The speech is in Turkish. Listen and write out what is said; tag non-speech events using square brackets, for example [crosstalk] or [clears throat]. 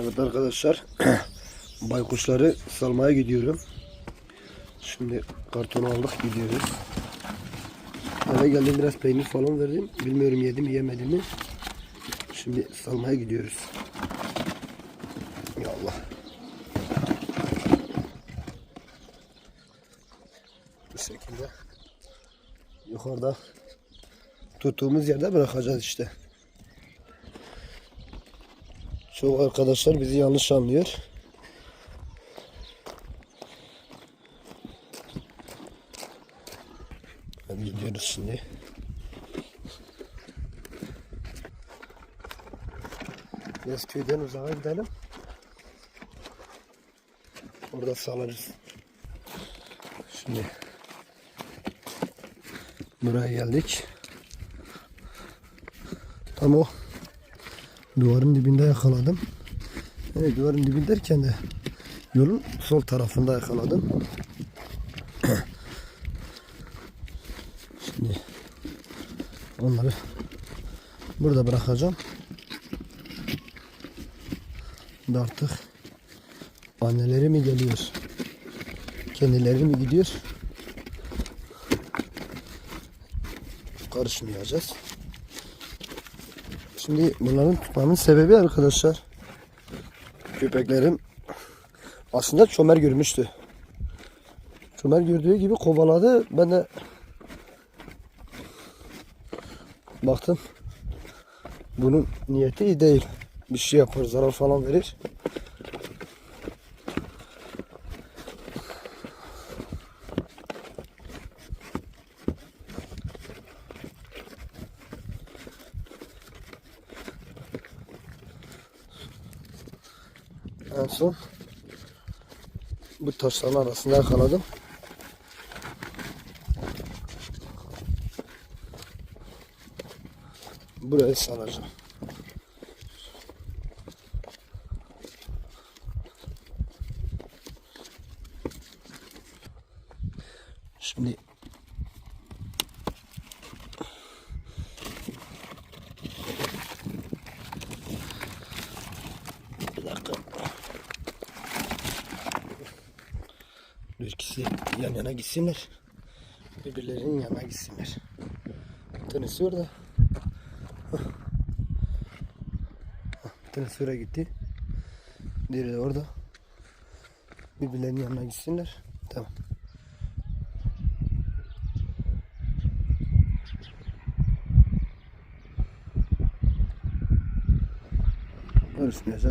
Evet arkadaşlar [clears throat] baykuşları salmaya gidiyorum. Şimdi kartonu aldık gidiyoruz. Eve geldim biraz peynir falan verdim. Bilmiyorum yedi mi yemedi mi. Şimdi salmaya gidiyoruz. Ya Allah. Bu şekilde yukarıda tuttuğumuz yerde bırakacağız işte. Çok arkadaşlar bizi yanlış anlıyor. Hadi gidiyoruz şimdi. Biraz köyden uzağa gidelim. Orada sağlarız. Şimdi buraya geldik. Tam o duvarın dibinde yakaladım. Evet duvarın dibinde derken de yolun sol tarafında yakaladım. [clears throat] Şimdi onları burada bırakacağım. Da artık anneleri mi geliyor? Kendileri mi gidiyor? Karışmayacağız. Şimdi bunların tutmamın sebebi arkadaşlar köpeklerim aslında çömer görmüştü. Çömer gördüğü gibi kovaladı. Ben de baktım bunun niyeti iyi değil. Bir şey yapar, zarar falan verir. En son bu taşların arasında yakaladım. Burayı saracağım. Şimdi bir dakika. Bu ikisi yan yana gitsinler. Birbirlerinin yanına gitsinler. Bir tanesi orada. Bir tanesi oraya gitti. Diğeri de orada. Birbirlerinin yanına gitsinler. Tamam. Görüşmeyeceğiz.